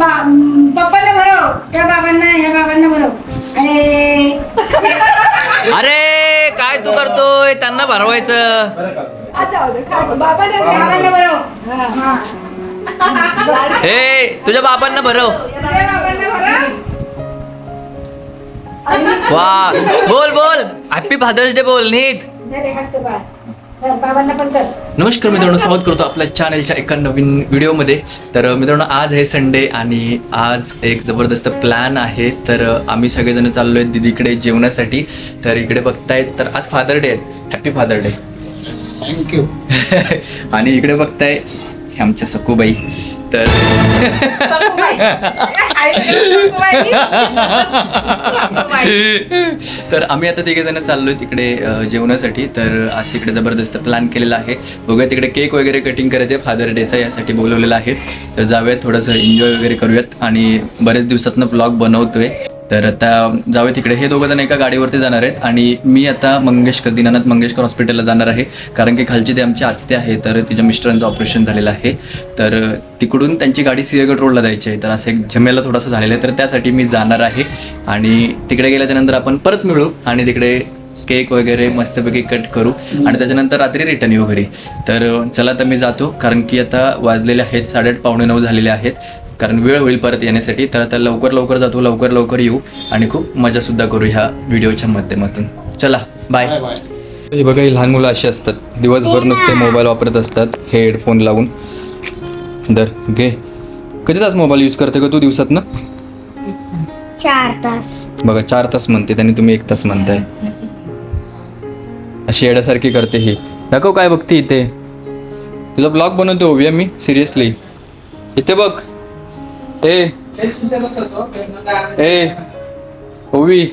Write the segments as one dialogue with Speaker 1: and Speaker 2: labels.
Speaker 1: पप्पांना भरव. त्या बाबांना ह्या बाबांना भरव. अरे.
Speaker 2: अरे काय तू करतोय? त्यांना भरवायचं.
Speaker 1: बाबांना भरव. हा.
Speaker 2: हे. तुझ्या बाबांना भरव. वा बोल बोल. हॅपी फादर्स डे बोल नीट
Speaker 1: दे रे, हात ते बाळा.
Speaker 2: नमस्कार मित्रांनो स्वागत करतो आपल्या चॅनलच्या एका नवीन व्हिडिओमध्ये तर मित्रांनो आज आहे संडे आणि आज एक जबरदस्त प्लॅन आहे. तर आम्ही सगळेजण चाललो आहेत दिदीकडे जेवणासाठी. तर इकडे बघतायत. तर आज फादर डे आहे. Happy father day
Speaker 3: thank you
Speaker 2: आणि इकडे बघताय हे आमच्या सखूबाई. तर तर आम्ही आता तिघे जण चाललोय तिकडे जेवणासाठी. तर आज तिकडे जबरदस्त प्लॅन केलेला आहे. बघूया तिकडे केक वगैरे कटिंग करायचे. फादर डेचा यासाठी बोलवलेला आहे. तर जाऊयात थोडंसं एन्जॉय वगैरे करूयात. आणि बरेच दिवसातनं ब्लॉग बनवतोय. तर आता जाऊया तिकडे. हे दोघं जण एका गाडीवरती जाणार आहेत आणि मी आता मंगेशकर दीनानाथ मंगेशकर हॉस्पिटलला जाणार आहे. कारण की खालची ते आमची आत्या आहे तर तिच्या मिस्टरांचं ऑपरेशन झालेलं आहे. तर तिकडून त्यांची गाडी सिंहगड रोडला जायची आहे. तर असं एक झमेला थोडासा झालेला आहे. तर त्यासाठी मी जाणार आहे. आणि तिकडे गेल्याच्यानंतर आपण परत मिळू आणि तिकडे केक वगैरे मस्तपैकी कट करू. आणि त्याच्यानंतर रात्री रिटर्न येऊ घरी. तर चला तर मी जातो. कारण की आता वाजलेले आहेत साडेआठ पावणे नऊ झालेले आहेत. कारण वेळ होईल परत येण्यासाठी. तर आता लवकर लवकर जातो लवकर लवकर येऊ आणि खूप मजासुद्धा करू ह्या व्हिडिओच्या माध्यमातून. चला बाय
Speaker 3: बाय
Speaker 2: हे बघा ही लहान मुलं अशी असतात. दिवसभर नुसते मोबाईल वापरत असतात. हेडफोन लावून. दर घे. किती तास मोबाईल यूज करते का तू दिवसात ना?
Speaker 4: चार तास.
Speaker 2: बघा चार तास म्हणते त्यांनी तुम्ही एक तास म्हणताय. अशी येण्यासारखी करते ही. दाखव काय बघते इथे. तुझा ब्लॉग बनवतो ओविया मी सिरियसली इथे बघ. ए. ए. ओवी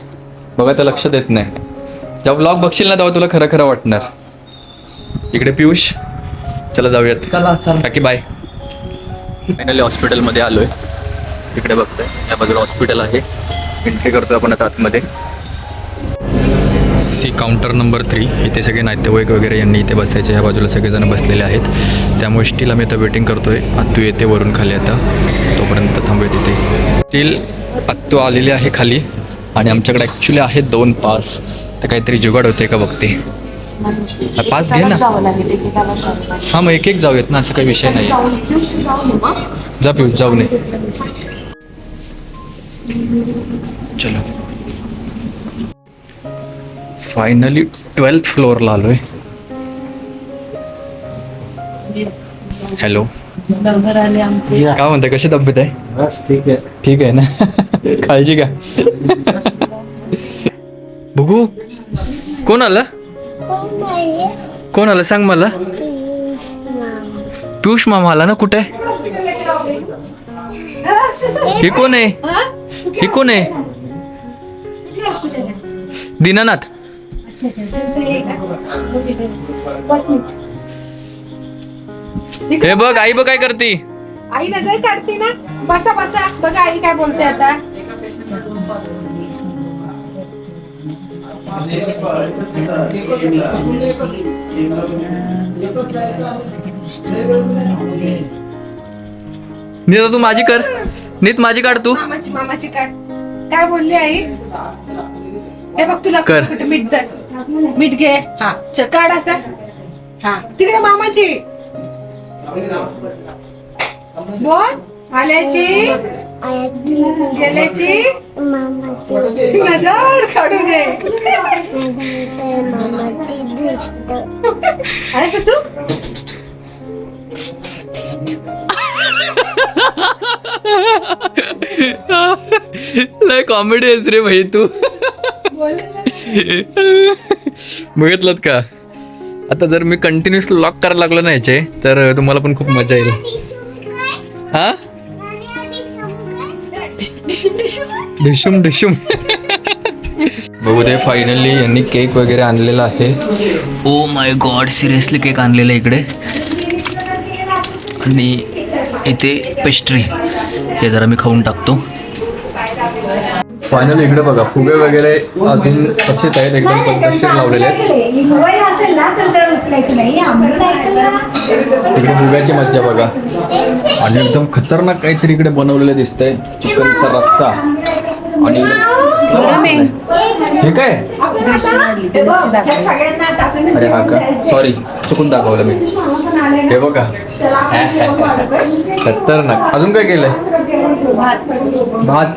Speaker 2: बघा तर लक्ष देत नाही. जेव्हा ब्लॉग बघशील ना तेव्हा तुला खरं खरं वाटणार. इकडे पियुष. चला जाऊयात.
Speaker 3: चला चला.
Speaker 2: काकी बाय फायनली हॉस्पिटलमध्ये आलोय. इकडे बघताय. या बाजूला हॉस्पिटल आहे. एंट्री करतो आपण आता आतमध्ये. C counter number three. इथे सगळे नातेवाईक वगैरे यांनी इथे बसायचे. ह्या बाजूला सगळेजण बसलेले आहेत. त्यामुळे स्टील आम्ही आता वेटिंग करतो आहे आत्तू येते वरून खाली आता. तोपर्यंत थांबूया तिथे. स्टील आत्तू आलेली आहे खाली. आणि आमच्याकडे ॲक्च्युली आहेत दोन पास. तर काहीतरी जुगाड होते का बघते. पास घे ना. हां मग एक एक जाऊयात ना. असं काही विषय नाही जा पिऊ जाऊ नये. चलो. फायनली ट्वेल्थ फ्लोअरला हॅलो
Speaker 5: आले आमचे.
Speaker 2: काय म्हणते कशी तब्येत आहे?
Speaker 3: बस ठीक आहे.
Speaker 2: ठीक आहे ना? काळजी घ्या. बघू कोण आलं? कोण आलं? सांग मला. पियुष मामा आला ना कुठे? हे कोण आहे? हे? कोण आहे? दीनानाथ. हे बघ आई बघ काय करते.
Speaker 1: आई नजर काढते ना. बसा बसा. बघा आई काय बोलते आता.
Speaker 2: नीत तू माझी कर. नीत माझी काढ तू.
Speaker 1: मामाची मामाची काढ. काय बोलली आई? हे बघ तुला
Speaker 2: कर.
Speaker 1: कुठे मीठ मीठ घे. हा चल काढ आता. हा तिकडे मामाची. बोल आल्याची? गेल्याची?
Speaker 4: मामाची
Speaker 1: नजर काढू दे. तू?
Speaker 2: लय कॉमेडी आहेस रे भाई तू. बघितलं का? आता जर मी कंटिन्युअस लॉक करायला लागलो ना याचे तर तुम्हाला पण खूप मजा येईल. हा? डिशुम डिशुम. बघू दे फायनली यांनी केक वगैरे आणलेला आहे. Oh my god seriously cake आणलेला आहे इकडे. आणि इथे पेस्ट्री हे जरा मी खाऊन टाकतो. फायनल इकडे बघा फुगे वगैरे अजून तसेच आहेत एकदम पद्धतशीर लावलेले. इकडे फुग्याची मज्जा बघा. आणि एकदम खतरनाक काहीतरी इकडे बनवलेलं दिसतंय. चिकनचा रस्सा. आणि वास आहे. हे अरे हा का? सॉरी चुकून दाखवलं मी. हे बघा. खतरनाक. अजून काय केलंय? भात.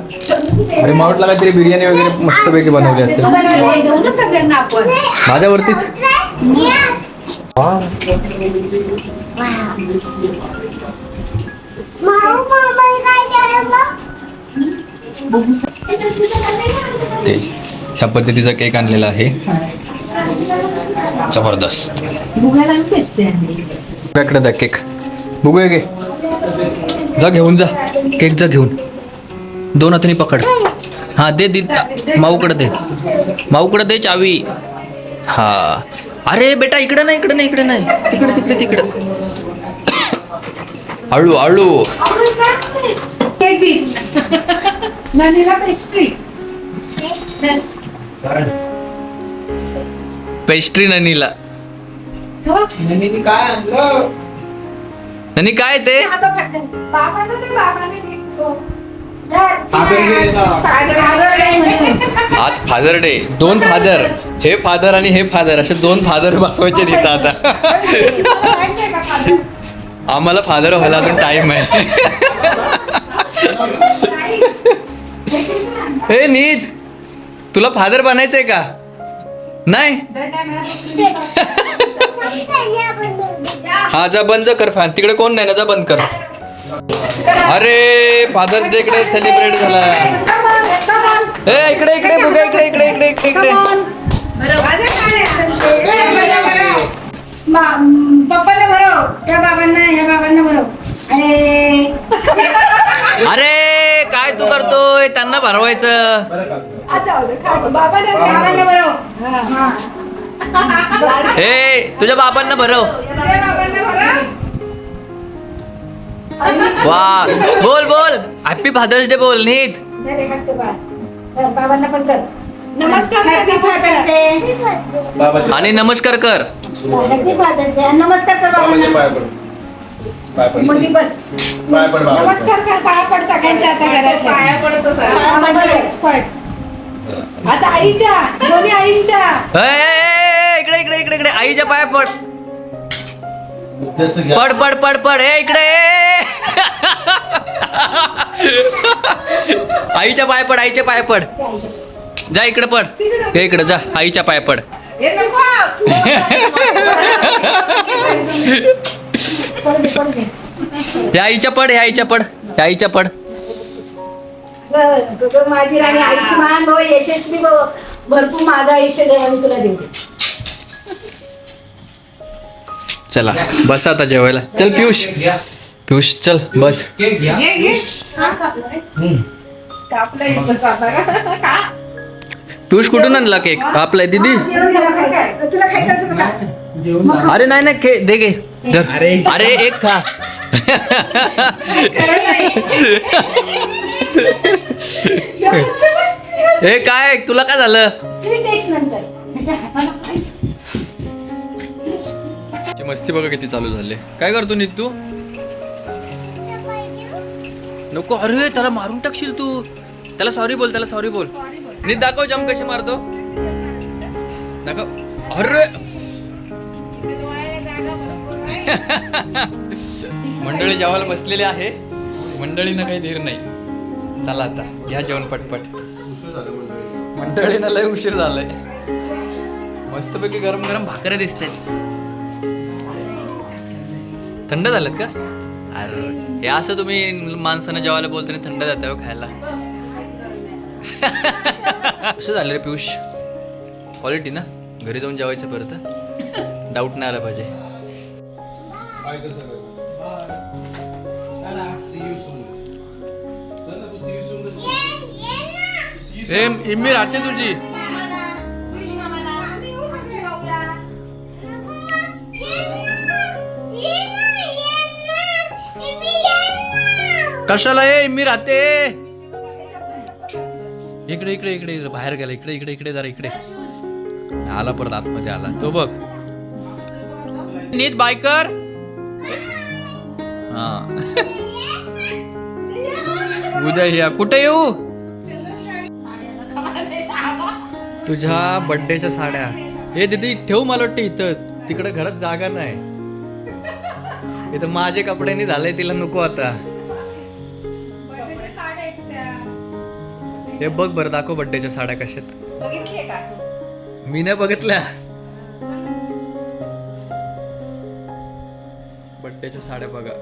Speaker 2: अरे मला वाटलं काहीतरी बिर्याणी वगैरे मस्तपैकी बनवली असेल.
Speaker 1: जेवण देऊ ना सगळ्यांना आपण
Speaker 2: माझ्यावरतीच
Speaker 4: मग?
Speaker 2: ते. ह्या पद्धतीचा केक आणलेला आहे. जबरदस्त. बघ्याकडे द्या केक. बघूया गे जा घेऊन जा. केक जा घेऊन. दोन हाताने पकड. हा दे दे माऊकडे दे. माऊकडे दे चावी. हा. अरे बेटा इकडे नाही इकडे नाही इकडे नाही. तिकडे तिकडे तिकडे. हळू हळू
Speaker 1: केक बी. नानीला पेस्ट्री
Speaker 2: पेस्ट्री ननीला. ननी काय ते?
Speaker 3: दे, बाबांना दे. हो.
Speaker 2: आज फादर डे दोन फादर हे फादर आणि हे फादर असे दोन फादर बसवायचे तिथं आता? आम्हाला फादर व्हायला अजून टाइम आहे. हे नीत. तुला फादर बनायचंय का? नाही? हा जा बंद कर फॅन. तिकडे कोण नाही ना जा बंद कर. अरे फादर्स डे इकडे सेलिब्रेट झाला ए इकडे इकडे बघा इकडे इकडे इकडे इकडे इकडे.
Speaker 3: पप्पाला त्या बाबांना ह्या बाबांना अरे.
Speaker 2: अरे काय तू करतोय? त्यांना भरवायचं.
Speaker 3: अच्छा बाबांना बाबांना भरव. हा.
Speaker 2: तुझ्या बाबांना भरव.
Speaker 3: बाबांना
Speaker 2: वा बोल बोल. हॅपी फादर्स डे बोल नीत.
Speaker 3: दे रे हात ते बाळा. तर बाबांना पण कर. नमस्कार
Speaker 2: आणि नमस्कार कर.
Speaker 3: हॅपी डे नमस्कार कर बाबांना मग बस नमस्कार कर पाया पड सगळ्यांच्या आता घरातल्या. पाया पडतो एक्सपर्ट आता आईच्या दोन्ही आईंच्या.
Speaker 2: ए, ए, ए, इकडे इकडे इकडे इकडे. आईच्या पाया पड. पड पड पड पड. ए इकडे ए. आईच्या पाय पड आईच्या पाय पड.
Speaker 3: त्या आईच्या.
Speaker 2: जा इकडे पड. हे इकडे जा. आईच्या पाय पड.
Speaker 3: हे नको. पडू दे, पडू दे.
Speaker 2: या आईच्या पड या आईच्या पड. या आईच्या पड
Speaker 3: माझी राणी आयुष्यमान भाऊ यशस्वी भाऊ भरपूर माझं आयुष्य देवाने तुला देऊ.
Speaker 2: चला बस आता जेवायला. चल पियुष. पियुष चल बस. पियुष कुठून आणला केक? आपलाय दीदी?
Speaker 3: तुला खायचं असेल.
Speaker 2: अरे नाही नाही के दे गे धर अरे एक खा.
Speaker 3: व्यवस्थित
Speaker 2: हे काय तुला काय झालं?
Speaker 3: स्वीट डिश नंतर. ह्याच्या हाताला काय?
Speaker 2: ची मस्ती बघा किती चालू झाले. काय करतो नीत तू? नको अरे त्याला मारून टाकशील तू. त्याला सॉरी बोल त्याला सॉरी बोल. नीत दाखव जम कशी मारतो. दाखव. अरे! मंडळी जेवायला बसलेले आहे. मंडळीनं काही धीर नाही. चला आता घ्या जेवण पटपट. मंडळीनं लय उशीर झालाय. मस्तपैकी गरम गरम भाकऱ्या दिसतात थंड झालेत का? अरे हे असं तुम्ही माणसानं जेवायला बोलताना थंड जातं हो खायला. कसं झालं रे पियुष. क्वालिटी ना? घरी जाऊन जेवायचं परत डाऊट नाही आला पाहिजे. ए इम्मी राहते तुझी. कशाला ये इम्मी राहते? इकडे इकडे इकडे इकडे, बाहेर गेला. इकडे इकडे इकडे जरा इकडे. आला परत आतमध्ये आला. तो बघ. नीट बायकर. हा. उद्या या. कुठे येऊ? तुझ्या बर्थडेच्या साड्या. हे दीदी ठेव मला वाटतं इथं. तिकडे घरात जागा नाही. इथं माझे कपड्यांनी झालंय तिला नको आता. हे बघ बरं दाखव बर्थडेच्या साड्या कशात मी नाही बघितल्या. बड्डेच्या साड्या बघा.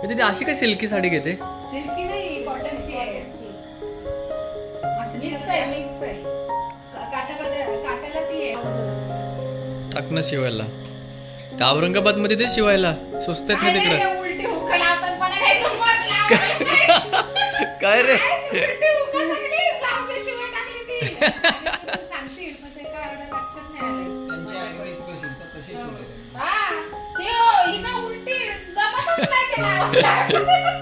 Speaker 2: हे दीदी अशी काय सिल्की साडी घेते?
Speaker 3: सिल्की नाही कॉटनची आहे मिक्स आहे. मिक्स आहे. काटा काटाला ती आहे.
Speaker 2: टाक ना शिवायला. त्या औरंगाबादमध्ये ते शिवायला. स्वस्त आहेत ना तिकडं.
Speaker 3: काय
Speaker 2: रे?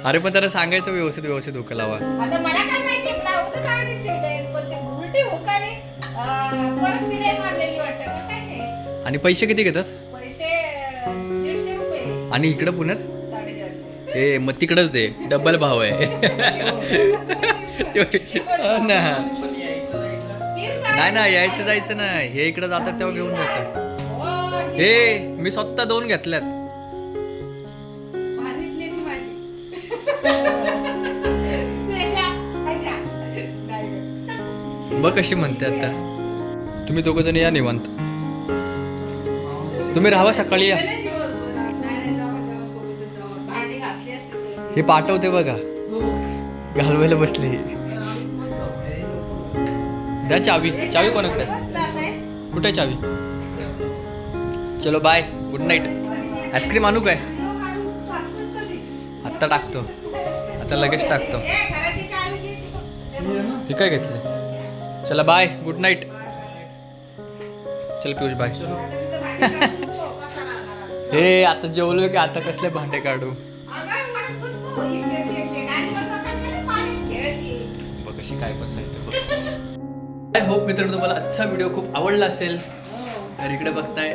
Speaker 2: अरे पण त्याला सांगायचं व्यवस्थित व्यवस्थित हुक लावा.
Speaker 3: आता मला काय माहिती ब्लाऊजच आधी शिवले पण ते उलटी हुकाने अं, परत शिलाई मारलेली वाटतं का काय नाही
Speaker 2: आणि पैसे किती घेतात?
Speaker 3: पैसे अं, दीडशे रुपये.
Speaker 2: आणि इकडं पुण्यात?
Speaker 3: साडेचारशे.
Speaker 2: हे मग तिकडच दे. डबल भाव आहे. हो ना.
Speaker 3: तीन साडे-
Speaker 2: नाही ना यायचं जायचं नाही. हे इकडे जातात तेव्हा घेऊन जायचं
Speaker 3: हो,
Speaker 2: हे मी स्वतः दोन घेतल्यात. बघ कशी म्हणते आता. तुम्ही दोघ जण या निवांत. तुम्ही राहा सकाळी या. हे पाठवते बघा. घालवायला बसले द्या चावी. चावी कोणाकडे? कुठे आहे चावी? चलो बाय गुड नाईट आईस्क्रीम आणू काय? आत्ता टाकतो. आता लगेच टाकतो. हे काय घेतलं चला बाय गुड नाईट चल पियुष बाय. हे आता जेवलोय की आता कसले भांडे काढू? बघ कशी काय पण सांगते आय होप मित्रांनो तुम्हाला आजचा व्हिडिओ खूप आवडला असेल. तर इकडे बघताय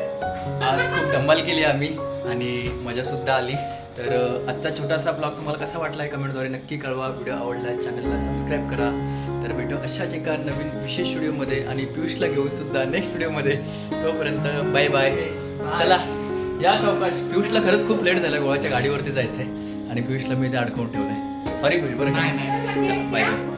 Speaker 2: आज खूप धमाल केली आम्ही आणि मजा सुद्धा आली. तर आजचा छोटासा ब्लॉग तुम्हाला कसा वाटला आहे कमेंटद्वारे नक्की कळवा. व्हिडिओ आवडला चॅनलला सबस्क्राईब करा. तर भेटू अशाच एका नवीन विशेष व्हिडिओमध्ये आणि पियुषला घेऊन सुद्धा नेक्स्ट व्हिडिओमध्ये. तोपर्यंत बाय बाय चला या सावकाश पियुषला खरंच खूप लेट झाला गोळाच्या गाडीवरती जायचं आहे आणि पियुषला मी ते अडकवून ठेवलं आहे सॉरी पियुष बरं बाय बाय